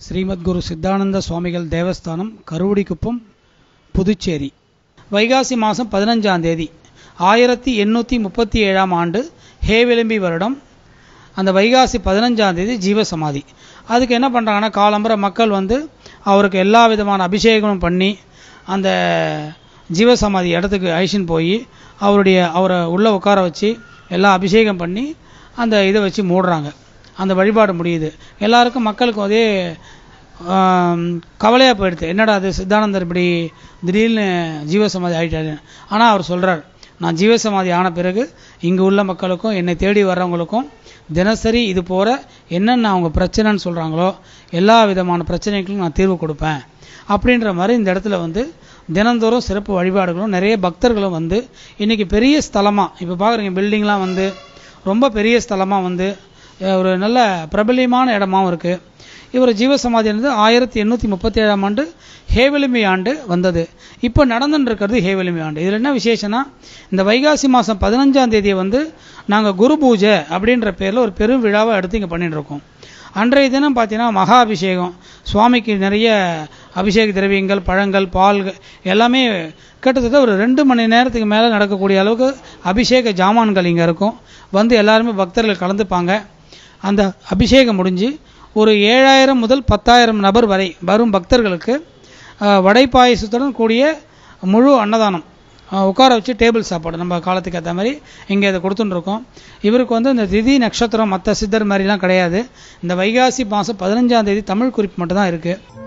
ஸ்ரீமத்குரு சித்தானந்த சுவாமிகள் தேவஸ்தானம் கருவடிக்குப்பம் புதுச்சேரி. வைகாசி மாதம் பதினஞ்சாம் தேதி ஆயிரத்தி எண்ணூற்றி முப்பத்தி ஏழாம் ஆண்டு ஹேவிளம்பி வருடம். அந்த வைகாசி பதினஞ்சாம் தேதி ஜீவசமாதி. அதுக்கு என்ன பண்ணுறாங்கன்னா காலம்பர மக்கள் வந்து அவருக்கு எல்லா விதமான அபிஷேகமும் பண்ணி அந்த ஜீவசமாதி இடத்துக்கு ஐஷன் போய் அவருடைய அவரை உள்ளே உட்கார வச்சு எல்லாம் அபிஷேகம் பண்ணி அந்த இதை வச்சு மூடுறாங்க. அந்த வழிபாடு முடியுது. எல்லாருக்கும் மக்களுக்கும் அதே கவலையாக போயிடுது. என்னடா அது சித்தானந்தர் இப்படி திடீர்னு ஜீவசமாதி ஆகிட்டாரு ஆனால் அவர் சொல்கிறார் நான் ஜீவசமாதி ஆன பிறகு இங்கே உள்ள மக்களுக்கும் என்னை தேடி வர்றவங்களுக்கும் தினசரி இது போகிற என்னென்ன அவங்க பிரச்சனைன்னு சொல்கிறாங்களோ எல்லா விதமான பிரச்சனைகளுக்கும் நான் தீர்வு கொடுப்பேன். அப்படின்ற மாதிரி இந்த இடத்துல வந்து தினந்தோறும் சிறப்பு வழிபாடுகளும் நிறைய பக்தர்களும் வந்து இன்றைக்கி பெரிய ஸ்தலமாக இப்போ பார்க்குறீங்க பில்டிங்லாம் வந்து ரொம்ப பெரிய ஸ்தலமாக வந்து ஒரு நல்ல பிரபலியமான இடமாவும் இருக்குது இவர் ஜீவசமாதி என்பது ஆயிரத்தி எண்ணூற்றி முப்பத்தி ஏழாம் ஆண்டு ஹேவெளிமை ஆண்டு வந்தது. இப்போ நடந்துன்னு இருக்கிறது ஆண்டு. இதில் என்ன விசேஷம்னா இந்த வைகாசி மாதம் பதினஞ்சாம் தேதியை வந்து நாங்கள் குரு பூஜை அப்படின்ற பேரில் ஒரு பெரும் விழாவை எடுத்து இங்கே பண்ணிட்டுருக்கோம் அன்றைய தினம் பார்த்தீங்கன்னா மகா அபிஷேகம். சுவாமிக்கு நிறைய அபிஷேக திரவியங்கள் பழங்கள் பால் எல்லாமே கிட்டத்தட்ட ஒரு ரெண்டு மணி நேரத்துக்கு மேலே நடக்கக்கூடிய அளவுக்கு அபிஷேக ஜாமான்கள் இங்கே இருக்கும். வந்து எல்லாருமே பக்தர்கள் கலந்துப்பாங்க. அந்த அபிஷேகம் முடிஞ்சு ஒரு ஏழாயிரம் முதல் பத்தாயிரம் நபர் வரை வரும் பக்தர்களுக்கு வடை பாயசத்துடன் கூடிய முழு அன்னதானம். உட்கார வச்சு டேபிள் சாப்பாடு நம்ம காலத்துக்கு ஏற்ற மாதிரி இங்கே இதை கொடுத்துட்டுருக்கோம். இவருக்கு வந்து இந்த திதி நட்சத்திரம் மற்ற சித்தர் மாதிரிலாம் கிடையாது. இந்த வைகாசி மாதம் பதினஞ்சாம் தேதி தமிழ் குறிப்பு மட்டும்தான் இருக்குது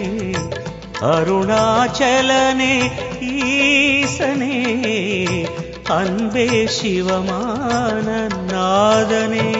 அருணாச்சலனே ஈசனே அன்பே சிவமானநாதனே ஓம்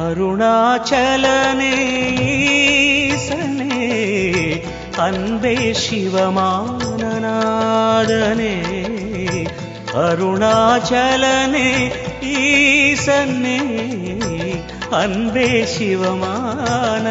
அருணாச்சலனே ஈசனே அன்பே சிவமானநாதனே அருணாச்சலனே ஈசனே அன்பே சிவமானநாதனே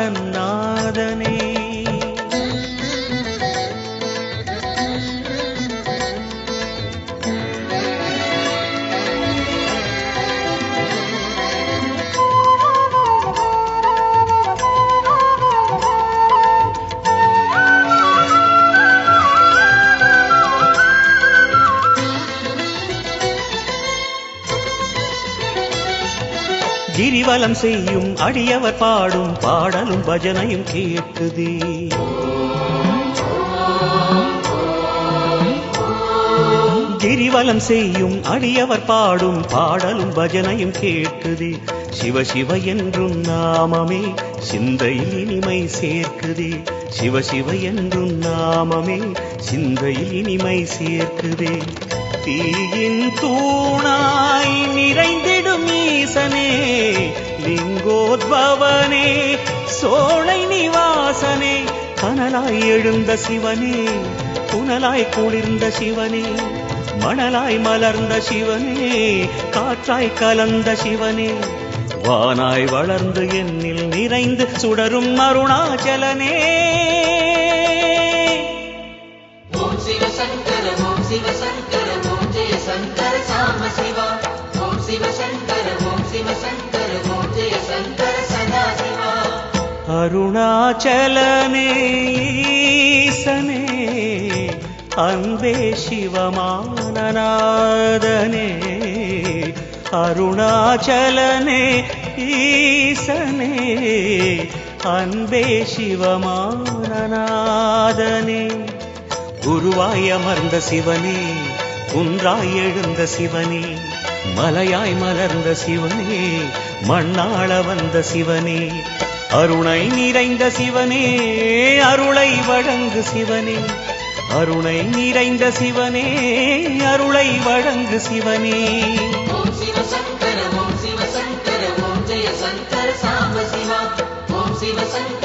கிரிவலம் செய்யும் அடியவர் பாடும் பாடலும் பஜனையும் கேட்குதே கிரிவலம் செய்யும் அடியவர் பாடும் பாடலும் பஜனையும் கேட்குதே சிவ சிவ என்றும் நாமமே சிந்தையில் இனிமை சேர்க்குதே. சிவ சிவ என்றும் நாமமே சிந்தையில் இனிமை சேர்க்குதே. தீயின் தூணாய் நிறைந்திடும் ஈசனே லிங்கோத்பவனே சோழை நிவாசனே கனலாய் எழுந்த சிவனே புனலாய் குளிர்ந்த சிவனே மணலாய் மலர்ந்த சிவனே காற்றாய் கலந்த சிவனே வானாய் வளர்ந்து என்னில் நிறைந்து சுடரும் அருணாச்சலனே. ஓம் சிவசங்கர ஓம் சிவசங்கர शिवा अरुणाचलने सने अन्वे शिवमाननादने। अरुणाचलने ईसने अन्वे शिवमाननादने। गुरुवाय मर्द शिवने। குன்றாய் எழுந்த சிவனே மலையாய் மலர்ந்த சிவனே மண்ணாள வந்த சிவனே அருணை நிறைந்த சிவனே அருளை வழங்கு சிவனே அருணை நிறைந்த சிவனே அருளை வழங்கு சிவனே. சிவசங்கர ஓம் சிவசங்கர ஓம் ஜெய சங்கர சாம சிவா. ஓம் சிவசங்கர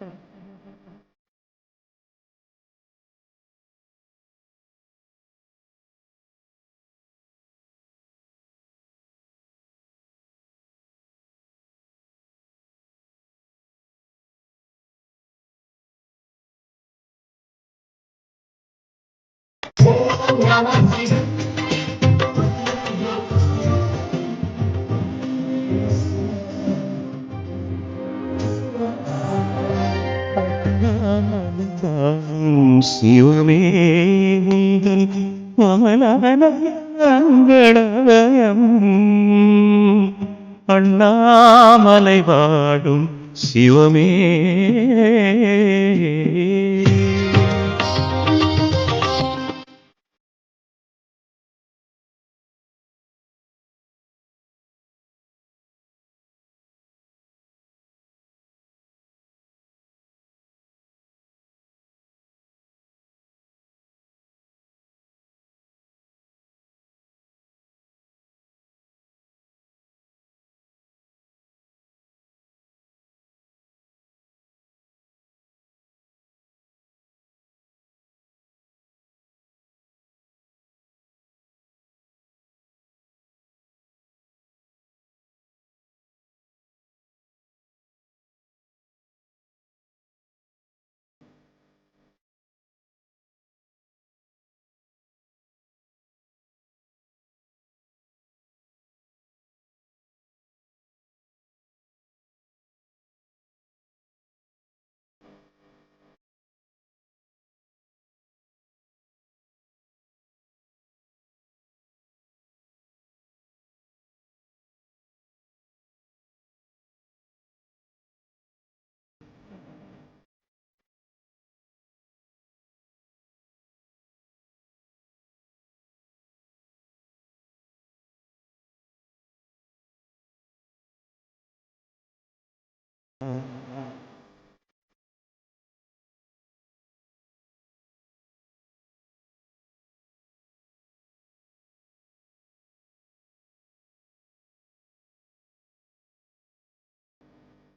ஈசனே அன்பே சிவமானநாதனே சிவமே ശിവമേ മമലമലയം അണ്ണാമലൈ പാടും ശിവമേ.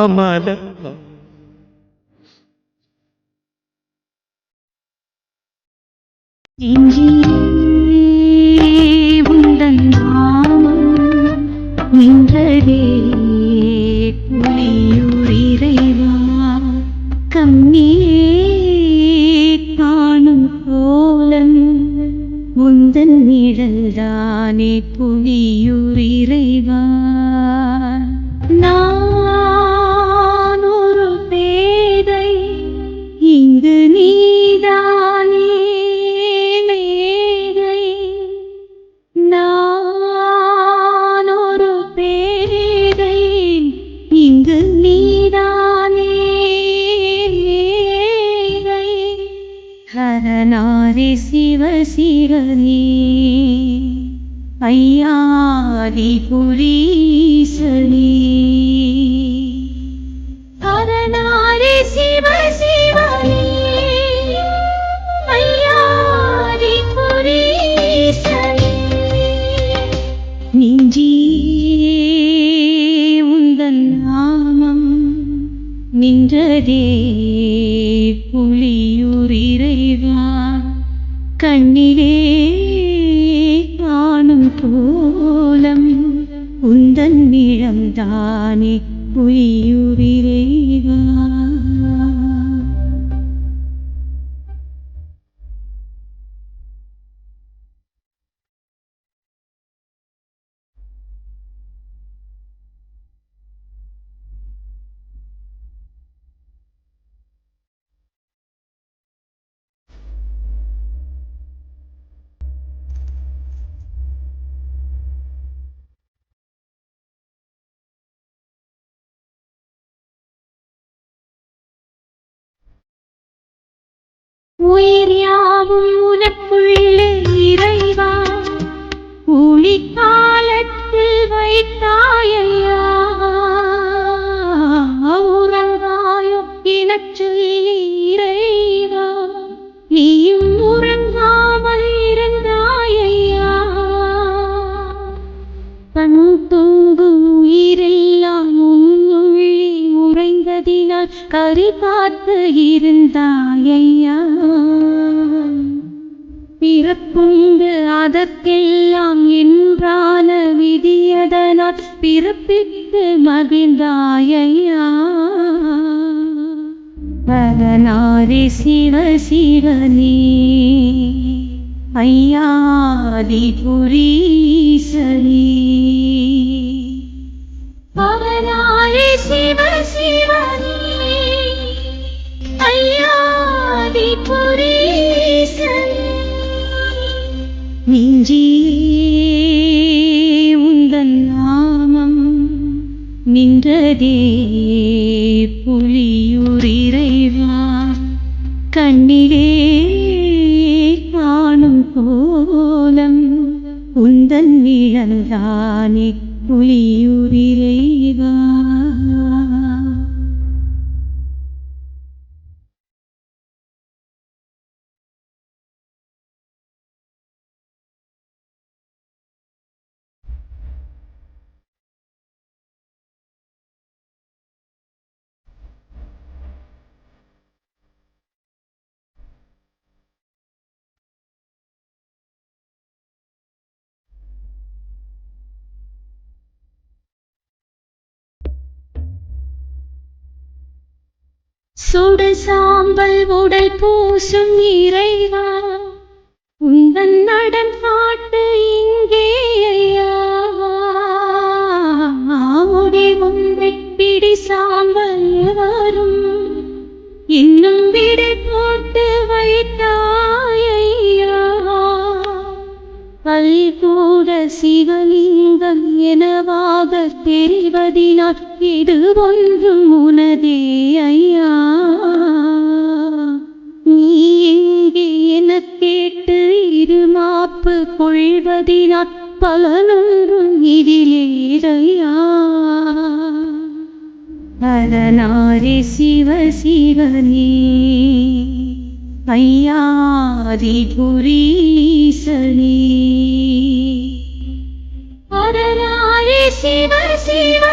அமல உந்தன் நாமம் நின்றதே புலியூரிறைவா கண்ணியே காணும் கோலம் உந்தன் நிழல்தானே புலியூரிறைவா நின்றதே கண்ணிலே உயிர் யாவும் பரநாரி சிவ சிவனே ஐயாதி புரீசனே பரநாரி சிவ சிவனே ஐயாதி புரீசனே நெஞ்சிலே உந்தன் நாமம் நின்றதே புலியூரிறைவா கண்ணிலே காணும் கோலம் உந்தன் நிழல்தானே புலியூரிறைவா சுடு சாம்பல் உடல் பூசும் இறைவா. உந்தன் நடன் பாட்டு இங்கே ஐயா. முடி உன்னை பிடி சாம்பல் வரும். இன்னும் விடை போட்டு வைத்தாயையா கல் கூட சிவலிங்கம் எனவாக தெரிவதினால் இது ஒன்றும் உனதே ஐயா. நீ எங்கே என கேட்டு இருமாப்பு கொள்வதினால் பலனொன்றும் இதிலேதையா அரணாரி சிவ சிவனே ஐயாதி புரீசனே. அரணாரி சிவ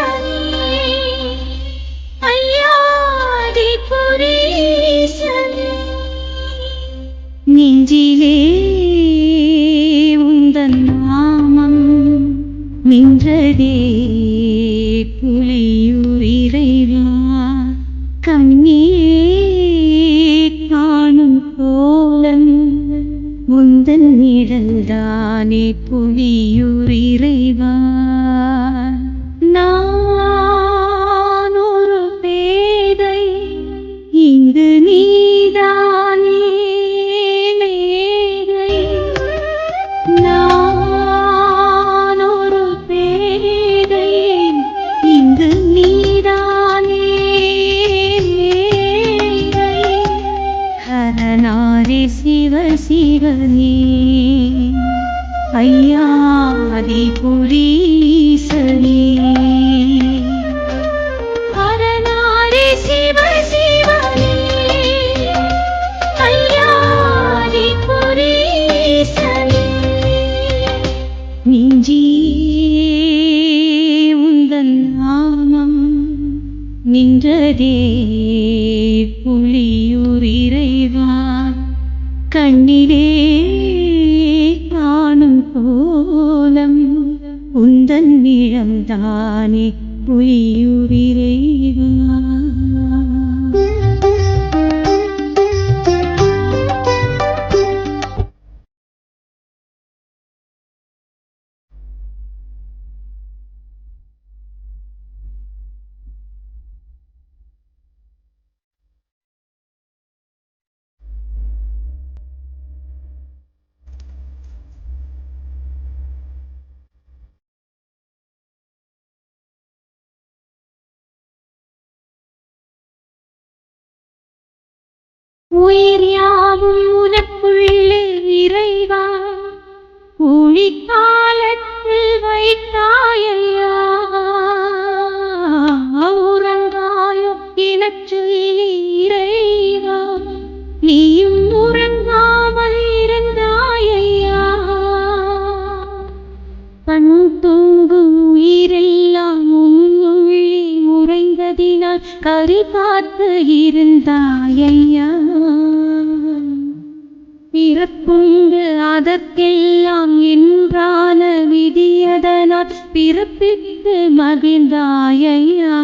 தானே புரியுவிரை? உயிர் யாவும் உனக்குள்ளே இறைவா. ஊழிக்காலத்தில் வைத்தாயையா உறங்காயோ எனச் இறைவா. நீயும் உறங்காமல் இருந்தாயையா கண் தூங்கும் உயிரெல்லாம் உன்னுள்ளே உறைந்ததினால் கரு பார்த்து இருந்தாயையா பிறப்புண்டு அதற்கெல்லாம் இன்றான விதியதனால் பிறப்பித்து மகிழ்ந்தாயா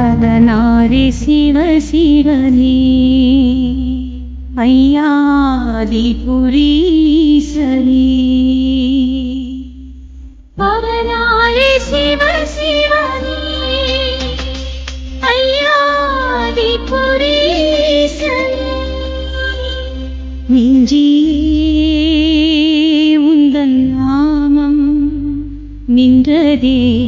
அதனாரி சிவ சிவனே ஐயாதி புரீசனே. நெஞ்சியே உந்தன் நாமம் நின்றதே.